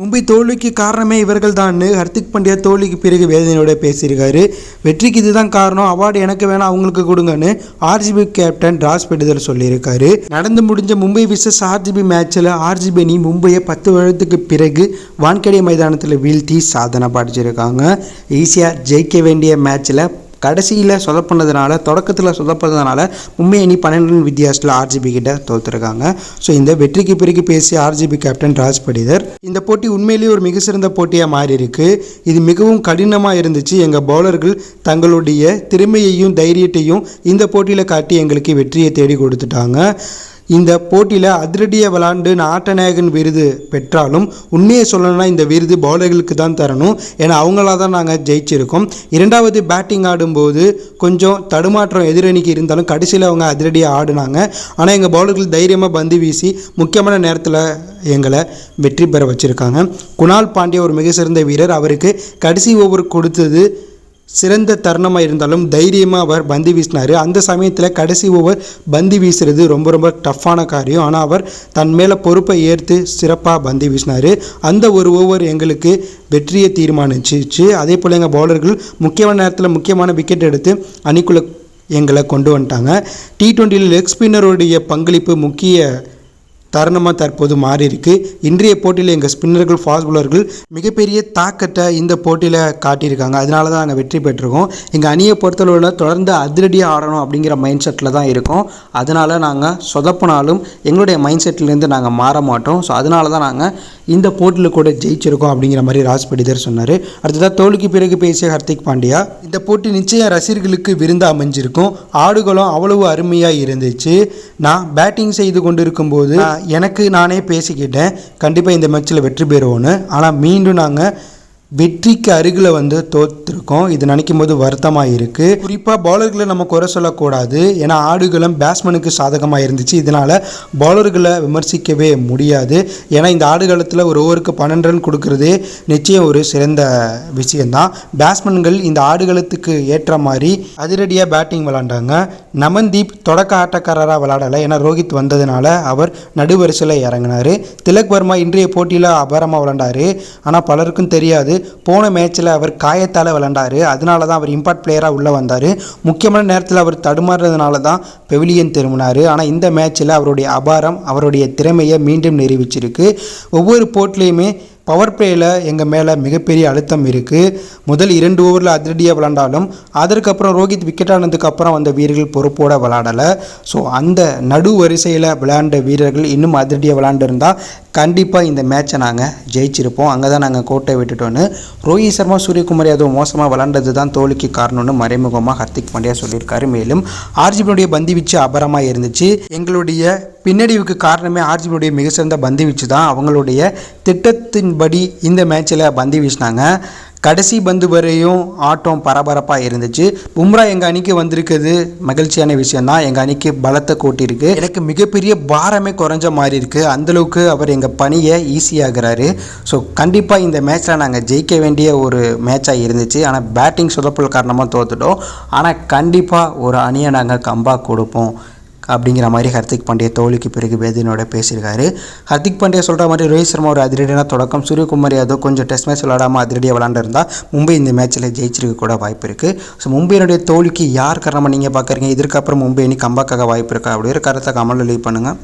மும்பை தோல்விக்கு காரணமே இவர்கள் தான் ஹர்திக் பாண்டியா தோல்விக்கு பிறகு வேதனையோட பேசியிருக்காரு. வெற்றிக்கு இதுதான் காரணம். அவார்டு எனக்கு வேணாம் அவங்களுக்கு கொடுங்கன்னு ஆர்ஜிபி கேப்டன் ராஸ் பெடுதல் சொல்லியிருக்காரு. நடந்து முடிஞ்ச மும்பை விசஸ் ஆர்ஜிபி மேட்ச்சில் ஆர்ஜிபி அணி மும்பையை பத்து வருடத்துக்கு பிறகு வான்கடை மைதானத்தில் வீழ்த்தி சாதனை படிச்சிருக்காங்க. ஈஸியாக ஜெயிக்க வேண்டிய மேட்ச்சில் கடைசியில் சொதப்பினதுனால தொடக்கத்தில் சொதப்பினதுனால மும்பை அணி பன்னெண்டு ரன் வித்தியாசத்தில் ஆர்ஜிபி கிட்ட தோத்துருக்காங்க. ஸோ இந்த வெற்றிக்கு பிறகு பேசிய ஆர்ஜிபி கேப்டன் ராஜ் படிதர் இந்த போட்டி உண்மையிலேயே ஒரு மிக சிறந்த போட்டியாக மாறி இருக்கு இது மிகவும் கடினமாக இருந்துச்சு. எங்கள் பவுலர்கள் தங்களுடைய திறமையையும் தைரியத்தையும் இந்த போட்டியில் காட்டி எங்களுக்கு வெற்றியை தேடி கொடுத்துட்டாங்க. இந்த போட்டியில் அதிரடியை விளாண்டு ஆட்டநாயகன் விருது பெற்றாலும் உண்மையை சொல்லணும்னா இந்த விருது பவுலர்களுக்கு தான் தரணும். ஏன்னா அவங்களா தான் நாங்கள் ஜெயிச்சிருக்கோம். இரண்டாவது பேட்டிங் ஆடும்போது கொஞ்சம் தடுமாற்றம் எதிரணிக்கு இருந்தாலும் கடைசியில் அவங்க அதிரடியாக ஆடினாங்க. ஆனால் எங்கள் பவுலர்கள் தைரியமாக பந்து வீசி முக்கியமான நேரத்தில் எங்களை வெற்றி பெற வச்சுருக்காங்க. குணால் பாண்டிய ஒரு மிக சிறந்த வீரர். அவருக்கு கடைசி ஓவர் கொடுத்தது சிறந்த தருணமாக இருந்தாலும் தைரியமாக அவர் பந்து வீசினார். அந்த சமயத்தில் கடைசி ஓவர் பந்து வீசுறது ரொம்ப ரொம்ப டஃப்பான காரியம். ஆனால் அவர் தன் மேலே பொறுப்பை ஏற்று சிறப்பாக பந்து வீசினார். அந்த ஒரு ஓவர் எங்களுக்கு வெற்றியை தீர்மானிச்சிச்சு. அதே போல் எங்கள் பவுலர்கள் முக்கியமான நேரத்தில் முக்கியமான விக்கெட் எடுத்து அணிக்குள்ளே எங்களை கொண்டு வந்துட்டாங்க. டி ட்வெண்ட்டியில் லெக் ஸ்பின்னருடைய பங்களிப்பு முக்கிய தருணமாக தற்போது மாறி இருக்கு இன்றைய போட்டியில் எங்கள் ஸ்பின்னர்கள் ஃபாஸ்ட் பவுலர்கள் மிகப்பெரிய தாக்கத்தை இந்த போட்டியில் காட்டியிருக்காங்க. அதனால தான் நாங்கள் வெற்றி பெற்றிருக்கோம். எங்கள் அணியை பொறுத்தளவில் தொடர்ந்து அதிரடியாக ஆடணும் அப்படிங்கிற மைண்ட் செட்டில் தான் இருக்கோம். அதனால் நாங்கள் சொதப்பினாலும் எங்களுடைய மைண்ட் செட்லேருந்து நாங்கள் மாற மாட்டோம். ஸோ அதனால தான் நாங்கள் இந்த போட்டியில் கூட ஜெயிச்சிருக்கோம் அப்படிங்கிற மாதிரி ராஜ் படிதர் சொன்னார். அடுத்ததாக தோல்விக்கு பிறகு பேசிய ஹர்திக் பாண்டியா இந்த போட்டி நிச்சயம் ரசிகர்களுக்கு விருந்து அமைஞ்சிருக்கும். ஆடுகளும் அவ்வளவு அருமையாக இருந்துச்சு. நான் பேட்டிங் செய்து கொண்டிருக்கும் போது எனக்கு நானே பேசிக்கிட்டேன். கண்டிப்பாக இந்த மேட்ச்சில் வெற்றி பெறுவோன்னு ஆனால் மீண்டும் நாங்கள் வெற்றிக்கு அருகில் வந்து தோற்றுருக்கோம் இது நினைக்கும் போது வருத்தமாக இருக்குது குறிப்பாக பவுலர்களை நம்ம குறை சொல்லக்கூடாது. ஏன்னா ஆடுகளம் பேட்ஸ்மனுக்கு சாதகமாக இருந்துச்சு. இதனால் பவுலர்களை விமர்சிக்கவே முடியாது. ஏன்னா இந்த ஆடுகளத்தில் ஒரு ஓவருக்கு பன்னெண்டு ரன் கொடுக்கறதே நிச்சயம் ஒரு சிறந்த விஷயந்தான் பேட்ஸ்மன்கள் இந்த ஆடுகளத்துக்கு ஏற்ற மாதிரி அதிரடியாக பேட்டிங் விளாண்டாங்க. நமன்தீப் தொடக்க ஆட்டக்காரராக விளாடலை. ஏன்னா ரோஹித் வந்ததுனால அவர் நடுவரிசையில் இறங்கினார். திலக் வர்மா இன்றைய போட்டியில் அபாரமாக விளாண்டாரு. ஆனால் பலருக்கும் தெரியாது. போன மேட்ச்சில் அவர் காயத்தால் விளாண்டாரு அதனால தான் அவர் இம்பார்ட் பிளேயராக உள்ளே வந்தார். முக்கியமான நேரத்தில் அவர் தடுமாறுறதுனால தான் பெவிலியன் திரும்பினார். ஆனால் இந்த மேட்ச்சில் அவருடைய அபாரம் அவருடைய திறமையை மீண்டும் நிரூபிச்சிருக்கு. ஒவ்வொரு போட்டிலையுமே பவர் பிளேயில் எங்கள் மேலே மிகப்பெரிய அழுத்தம் இருக்குது முதல் இரண்டு ஓவரில் அதிரடியாக விளாண்டாலும் அதற்கப்புறம் ரோஹித் விக்கெட் ஆனதுக்கப்புறம் வந்த வீரர்கள் பொறுப்போடு விளாடலை ஸோ அந்த நடு வரிசையில் விளையாண்ட வீரர்கள் இன்னும் அதிரடியாக விளாண்டுருந்தால் கண்டிப்பாக இந்த மேட்சை நாங்கள் ஜெயிச்சிருப்போம். அங்கே தான் நாங்கள் கோட்டை விட்டுட்டோன்னு ரோஹித் சர்மா சூரியகுமார் யாதவ் மோசமாக விளாண்டது தான் தோல்விக்கு காரணம்னு மறைமுகமாக ஹர்திக் பாண்டியா சொல்லியிருக்காரு. மேலும் ஆர்ஜிபியுடைய பந்து வீச்சு அபரமாக இருந்துச்சு. எங்களுடைய பின்னடைவுக்கு காரணமே ஆர்ஜிபியுடைய மிக சிறந்த பந்து வீச்சு தான் அவங்களுடைய திட்டத்தின்படி இந்த மேட்ச்சில் பந்து வீசினாங்க. கடைசி பந்து வரையும் ஆட்டம் பரபரப்பாக இருந்துச்சு. பும்ரா எங்கள் அணிக்கு வந்திருக்கிறது மகிழ்ச்சியான விஷயம்தான். எங்கள் அணிக்கு பலத்தை கூட்டியிருக்கு எனக்கு மிகப்பெரிய பாரமே குறைஞ்ச மாதிரி இருக்குது அந்தளவுக்கு அவர் எங்கள் பணியை ஈஸியாகிறாரு ஸோ கண்டிப்பாக இந்த மேட்ச்சில் நாங்கள் ஜெயிக்க வேண்டிய ஒரு மேட்சாக இருந்துச்சு. ஆனால் பேட்டிங் சொதப்பல் காரணமாக தோத்துட்டோம். ஆனால் கண்டிப்பாக ஒரு அணியை நாங்கள் கம்பா கொடுப்போம். அப்படிங்கிற மாதிரி ஹர்திக் பாண்டியா தோல்விக்கு பிறகு வேதனையோட பேசியிருக்காரு. ஹர்திக் பாண்டியா சொல்கிற மாதிரி ரோஹித் சர்மா ஒரு அதிரடியான தொடக்கம். சூரியகுமார் யாதவ் கொஞ்சம் டெஸ்ட் மேட்ச் விளாடாமல் அதிரடியாக விளாண்டுருந்தா மும்பை இந்த மேட்ச்சில் ஜெயிச்சிருக்க கூட வாய்ப்பு இருக்குது ஸோ மும்பையினுடைய தோல்விக்கு யார் காரணமாக நீங்கள் பார்க்குறீங்க இதற்கப்புறம் மும்பை அணி கம்பாக்காக வாய்ப்பு இருக்கா? அப்படிங்கிற கருத்தை கமல் லீவ் பண்ணுங்கள்